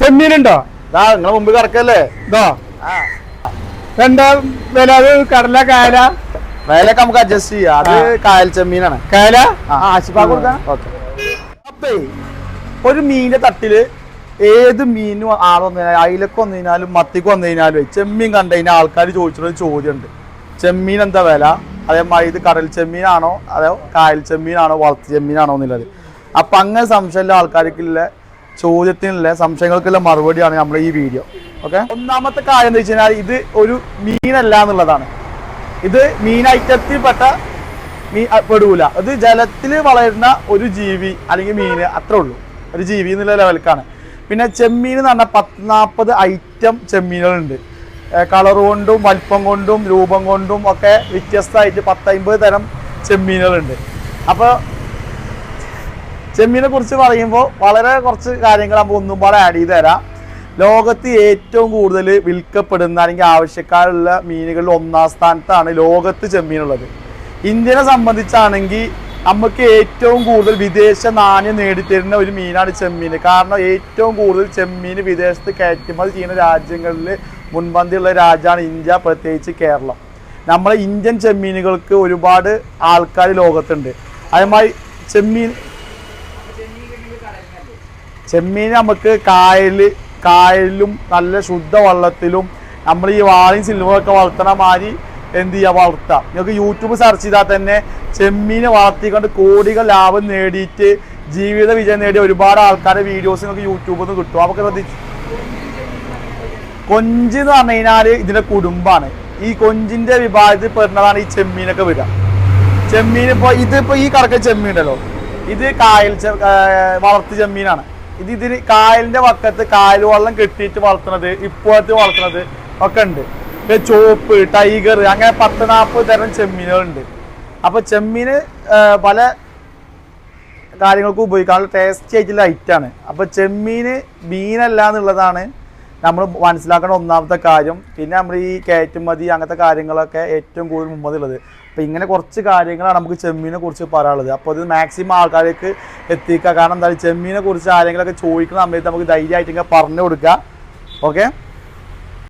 ചെമ്മീനുണ്ടോ? ഇതാ നിങ്ങളെ മുമ്പ് കറക്കല്ലേ ഇതോ എന്താ വില? അത് കടല കായല? വിലയൊക്കെ നമുക്ക് അഡ്ജസ്റ്റ് ചെയ്യാം. അത് കായൽ ചെമ്മീനാണ്. കായല? ആ. ആശിപ്പാ കൊടുക്കാം. ഓക്കെ. അപ്പേ ഒരു മീനിന്റെ തട്ടിൽ ഏത് മീനും ആൾ വന്നു കഴിഞ്ഞാൽ അയിലൊക്കെ വന്നു കഴിഞ്ഞാലും മത്തിക്ക് വന്നു കഴിഞ്ഞാലും ചെമ്മീൻ കണ്ടു കഴിഞ്ഞാൽ ആൾക്കാർ ചോദിച്ചിട്ടൊരു ചോദ്യമുണ്ട്. ചെമ്മീൻ എന്താ വില? അതേമാതിരി ഇത് കടൽ ചെമ്മീനാണോ? അതോ കായൽ ചെമ്മീനാണോ? വളർത്തു ചെമ്മീനാണോ എന്നുള്ളത്. അപ്പൊ അങ്ങനെ സംശയമുള്ള ആൾക്കാർക്കുള്ള ചോദ്യത്തിനുള്ള സംശയങ്ങൾക്കുള്ള മറുപടിയാണ് നമ്മൾ ഈ വീഡിയോ ഓക്കെ ഒന്നാമത്തെ കാര്യം എന്താ വെച്ച് ഇത് ഒരു മീനല്ല എന്നുള്ളതാണ്. ഇത് മീൻ ഐറ്റത്തിൽപ്പെട്ട മീൻ പെടൂല. ഇത് ജലത്തിൽ വളരുന്ന ഒരു ജീവി അല്ലെങ്കിൽ മീൻ അത്രേ ഉള്ളൂ. ഒരു ജീവി എന്നുള്ള ലെവലിക്കാണ് പിന്നെ ചെമ്മീൻ എന്ന് പറഞ്ഞാൽ പത്ത് നാൽപ്പത് ഐറ്റം ചെമ്മീനുകളുണ്ട്. കളർ കൊണ്ടും വലിപ്പം കൊണ്ടും രൂപം കൊണ്ടും ഒക്കെ വ്യത്യസ്തമായിട്ട് പത്തമ്പത് തരം ചെമ്മീനുകളുണ്ട്. അപ്പോൾ ചെമ്മീനെ കുറിച്ച് പറയുമ്പോൾ വളരെ കുറച്ച് കാര്യങ്ങൾ നമുക്ക് ഒന്നും പാടെ ആഡ് ചെയ്ത് തരാം. ലോകത്ത് ഏറ്റവും കൂടുതൽ വിൽക്കപ്പെടുന്ന അല്ലെങ്കിൽ ആവശ്യക്കാരുള്ള മീനുകളിൽ ഒന്നാം സ്ഥാനത്താണ് ലോകത്ത് ചെമ്മീനുള്ളത് ഇന്ത്യനെ സംബന്ധിച്ചാണെങ്കിൽ നമുക്ക് ഏറ്റവും കൂടുതൽ വിദേശ നാണ്യം നേടിത്തരുന്ന ഒരു മീനാണ് ചെമ്മീൻ. കാരണം ഏറ്റവും കൂടുതൽ ചെമ്മീൻ വിദേശത്ത് കയറ്റുമതി ചെയ്യുന്ന രാജ്യങ്ങളിൽ മുൻപന്തിയുള്ള രാജ്യമാണ് ഇന്ത്യ പ്രത്യേകിച്ച് കേരളം. നമ്മളെ ഇന്ത്യൻ ചെമ്മീനുകൾക്ക് ഒരുപാട് ആൾക്കാർ ലോകത്തുണ്ട്. അതേമാതിരി ചെമ്മീൻ ചെമ്മീൻ നമുക്ക് കായൽ കായലിലും നല്ല ശുദ്ധ വെള്ളത്തിലും നമ്മൾ ഈ വാളിയും സിൽവറൊക്കെ വളർത്തണ മാതിരി എന്ത് ചെയ്യുക വളർത്താം. നിങ്ങൾക്ക് യൂട്യൂബ് സെർച്ച് ചെയ്താൽ തന്നെ ചെമ്മീനെ വളർത്തിക്കൊണ്ട് കോടികൾ ലാഭം നേടിയിട്ട് ജീവിത വിജയം നേടിയ ഒരുപാട് ആൾക്കാരുടെ വീഡിയോസ് നിങ്ങൾക്ക് യൂട്യൂബിൽ നിന്ന് കിട്ടും. അവർക്ക് ശ്രദ്ധിച്ചു. കൊഞ്ച് എന്ന് പറഞ്ഞു കഴിഞ്ഞാൽ ഇതിന്റെ കുടുംബാണ് ഈ കൊഞ്ചിന്റെ വിഭാഗത്തിൽ പെടുന്നതാണ് ഈ ചെമ്മീനൊക്കെ വരിക. ചെമ്മീൻ ഇപ്പൊ ഇതിപ്പോൾ ഈ കറക്ക ചെമ്മീൻ ഉണ്ടല്ലോ. ഇത് കായൽ വളർത്തു ചെമ്മീനാണ്. ഇത് ഇതിന് കായലിന്റെ വക്കത്ത് കായൽ വെള്ളം കെട്ടിയിട്ട് വളർത്തുന്നത് ഇപ്പോഴത്തെ വളർത്തുന്നത് ഒക്കെ ഉണ്ട്. പിന്നെ ചോപ്പ് ടൈഗർ അങ്ങനെ പത്ത് നാൽപ്പത് തരം ചെമ്മീനുകളുണ്ട്. അപ്പൊ ചെമ്മീന് പല കാര്യങ്ങൾക്ക് ഉപയോഗിക്കാനുള്ള ടേസ്റ്റി ആയിട്ടുള്ള ഐറ്റാണ് അപ്പോൾ ചെമ്മീന് മീനല്ല എന്നുള്ളതാണ് നമ്മൾ മനസ്സിലാക്കേണ്ട ഒന്നാമത്തെ കാര്യം പിന്നെ നമ്മൾ ഈ കയറ്റുമതി അങ്ങനത്തെ കാര്യങ്ങളൊക്കെ ഏറ്റവും കൂടുതൽ മുമ്പതുള്ളത് അപ്പോൾ ഇങ്ങനെ കുറച്ച് കാര്യങ്ങളാണ് നമുക്ക് ചെമ്മീനെ കുറിച്ച് പറയാനുള്ളത്. അപ്പോൾ ഇത് മാക്സിമം ആൾക്കാർക്ക് എത്തിക്കുക. കാരണം എന്താ ചെമ്മീനെ കുറിച്ച് ആരെങ്കിലുമൊക്കെ ചോദിക്കുന്ന സമയത്ത് നമുക്ക് ധൈര്യമായിട്ട് ഇങ്ങനെ പറഞ്ഞു കൊടുക്കുക. ഓക്കെ